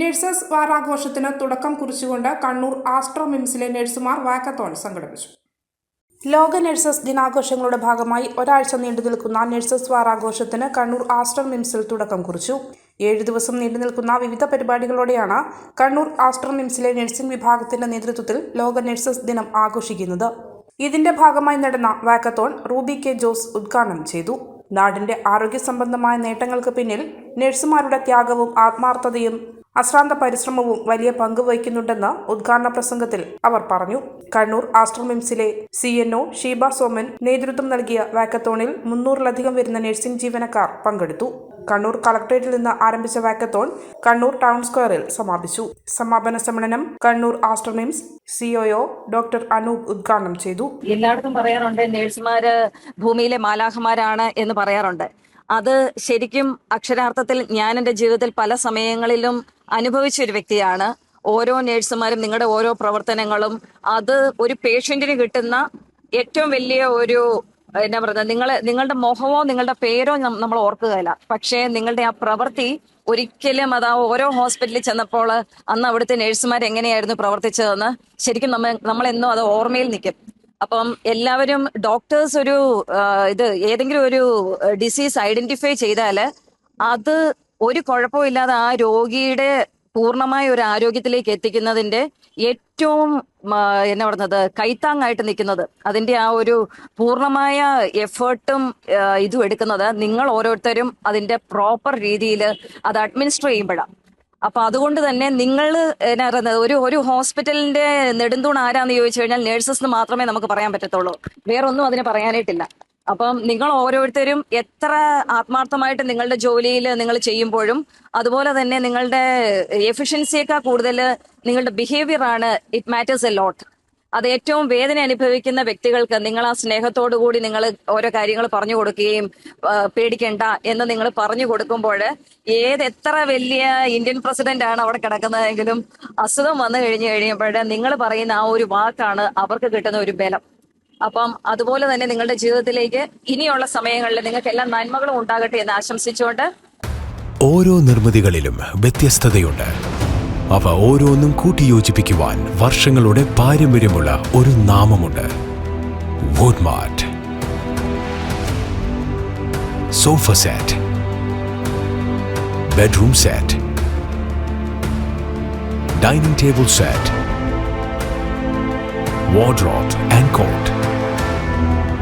Nurses വാരാഘോഷത്തിന് തുടക്കം കുറിച്ചുകൊണ്ട് കണ്ണൂർ ആസ്ട്രോ മിംസിലെ നഴ്സുമാർ walkathon സംഘടിപ്പിച്ചു. ലോക നഴ്സസ് ദിനാഘോഷങ്ങളുടെ ഭാഗമായി ഒരാഴ്ച നീണ്ടു നിൽക്കുന്ന നഴ്സസ് വാരാഘോഷത്തിന് കണ്ണൂർ ആസ്ട്രോ മിംസിൽ തുടക്കം കുറിച്ചു. ഏഴ് ദിവസം നീണ്ടു നിൽക്കുന്ന വിവിധ പരിപാടികളോടെയാണ് കണ്ണൂർ ആസ്ട്രോ മിംസിലെ നഴ്സിംഗ് വിഭാഗത്തിന്റെ നേതൃത്വത്തിൽ ലോക നഴ്സസ് ദിനം ആഘോഷിക്കുന്നത്. ഇതിന്റെ ഭാഗമായി നടന്ന വാക്കത്തോൺ റൂബി കെ ജോസ് ഉദ്ഘാടനം ചെയ്തു. നാടിന്റെ ആരോഗ്യ സംബന്ധമായ നേട്ടങ്ങൾക്ക് പിന്നിൽ നഴ്സുമാരുടെ ത്യാഗവും ആത്മാർത്ഥതയും അശ്രാന്ത പരിശ്രമവും വലിയ പങ്ക് വഹിക്കുന്നുണ്ടെന്ന് ഉദ്ഘാടന പ്രസംഗത്തിൽ അവർ പറഞ്ഞു. Kannur ആസ്ട്രോമിംസിലെ C N O Sheeba Soman നേതൃത്വം നൽകിയ വാക്കത്തോണിൽ മുന്നൂറിലധികം വരുന്ന നഴ്സിംഗ് ജീവനക്കാർ പങ്കെടുത്തു. കണ്ണൂർ കളക്ടറേറ്റിൽ നിന്ന് ആരംഭിച്ച വാക്കത്തോൺ കണ്ണൂർ ടൗൺ സ്ക്വയറിൽ സമാപിച്ചു. സമാപന സമ്മേളനം കണ്ണൂർ ആസ്ട്രോമിംസ് സിഒഒ ഡോക്ടർ അനൂപ് ഉദ്ഘാടനം ചെയ്തു. എല്ലായിടത്തും പറയാറുണ്ട് നഴ്സുമാര് ഭൂമിയിലെ മാലാഖമാരാണ് എന്ന് പറയാറുണ്ട്. അത് ശരിക്കും അക്ഷരാർത്ഥത്തിൽ ഞാൻ എന്റെ ജീവിതത്തിൽ പല സമയങ്ങളിലും അനുഭവിച്ച ഒരു വ്യക്തിയാണ്. ഓരോ നേഴ്സുമാരും നിങ്ങളുടെ ഓരോ പ്രവർത്തനങ്ങളും അത് ഒരു പേഷ്യന്റിന് കിട്ടുന്ന ഏറ്റവും വലിയ ഒരു എന്നാ പറയുന്നത് നിങ്ങൾ നിങ്ങളുടെ മുഖമോ നിങ്ങളുടെ പേരോ നമ്മൾ ഓർക്കുകയില്ല. പക്ഷേ നിങ്ങളുടെ ആ പ്രവൃത്തി ഒരിക്കലും അത് ആ ഓരോ ഹോസ്പിറ്റലിൽ ചെന്നപ്പോൾ അന്ന് അവിടുത്തെ നേഴ്സുമാർ എങ്ങനെയായിരുന്നു പ്രവർത്തിച്ചതെന്ന് ശരിക്കും നമ്മൾ നമ്മളെന്നും അത് ഓർമ്മയിൽ നിൽക്കും. അപ്പം എല്ലാവരും ഡോക്ടേഴ്സ് ഒരു ഇത് ഏതെങ്കിലും ഒരു ഡിസീസ് ഐഡന്റിഫൈ ചെയ്താൽ അത് ഒരു കുഴപ്പമില്ലാതെ ആ രോഗിയുടെ പൂർണമായ ഒരു ആരോഗ്യത്തിലേക്ക് എത്തിക്കുന്നതിന്റെ ഏറ്റവും എന്നാ പറയുന്നത് കൈത്താങ്ങായിട്ട് നിൽക്കുന്നത്. അതിന്റെ ആ ഒരു പൂർണമായ എഫേർട്ടും ഇതും എടുക്കുന്നത് നിങ്ങൾ ഓരോരുത്തരും അതിന്റെ പ്രോപ്പർ രീതിയിൽ അത് അഡ്മിനിസ്റ്റർ ചെയ്യുമ്പോഴാണ് അപ്പൊ അതുകൊണ്ട് തന്നെ നിങ്ങൾ എന്നാ പറയുന്നത് ഒരു ഒരു ഹോസ്പിറ്റലിന്റെ നെടുന്തൂൺ ആരാന്ന് ചോദിച്ചു കഴിഞ്ഞാൽ നേഴ്സസ് മാത്രമേ നമുക്ക് പറയാൻ പറ്റത്തുള്ളൂ. വേറൊന്നും അതിന് പറയാനായിട്ടില്ല. അപ്പം നിങ്ങൾ ഓരോരുത്തരും എത്ര ആത്മാർത്ഥമായിട്ട് നിങ്ങളുടെ ജോലിയിൽ നിങ്ങൾ ചെയ്യുമ്പോഴും അതുപോലെ തന്നെ നിങ്ങളുടെ എഫിഷ്യൻസിയേക്കാൾ കൂടുതൽ നിങ്ങളുടെ ബിഹേവിയർ ആണ് ഇറ്റ് മാറ്റേഴ്സ് എ ലോട്ട് അത് ഏറ്റവും വേദന അനുഭവിക്കുന്ന വ്യക്തികൾക്ക് നിങ്ങൾ ആ സ്നേഹത്തോടു കൂടി നിങ്ങൾ ഓരോ കാര്യങ്ങൾ പറഞ്ഞു കൊടുക്കുകയും പേടിക്കേണ്ട എന്ന് നിങ്ങൾ പറഞ്ഞു കൊടുക്കുമ്പോൾ ഏത് എത്ര വലിയ ഇന്ത്യൻ പ്രസിഡന്റ് ആണ് അവിടെ കിടക്കുന്നതെങ്കിലും അസുഖം വന്നു കഴിഞ്ഞു കഴിയുമ്പോൾ നിങ്ങൾ പറയുന്ന ആ ഒരു വാക്കാണ് അവർക്ക് കിട്ടുന്ന ഒരു ബലം. അപ്പം അതുപോലെ തന്നെ നിങ്ങളുടെ ജീവിതത്തിലേക്ക് ഇനിയുള്ള സമയങ്ങളിൽ നിങ്ങൾക്ക് എല്ലാ നന്മകളും ഉണ്ടാകട്ടെ എന്ന് ആശംസിച്ചുകൊണ്ട് ഓരോ നിർമ്മിതികളിലും വ്യത്യസ്തതയുണ്ട്. അവ ഓരോന്നും കൂട്ടിയോജിപ്പിക്കുവാൻ വർഷങ്ങളുടെ പാരമ്പര്യമുള്ള ഒരു നാമമുണ്ട്. Woodmart sofa set bedroom set dining table set wardrobe and cot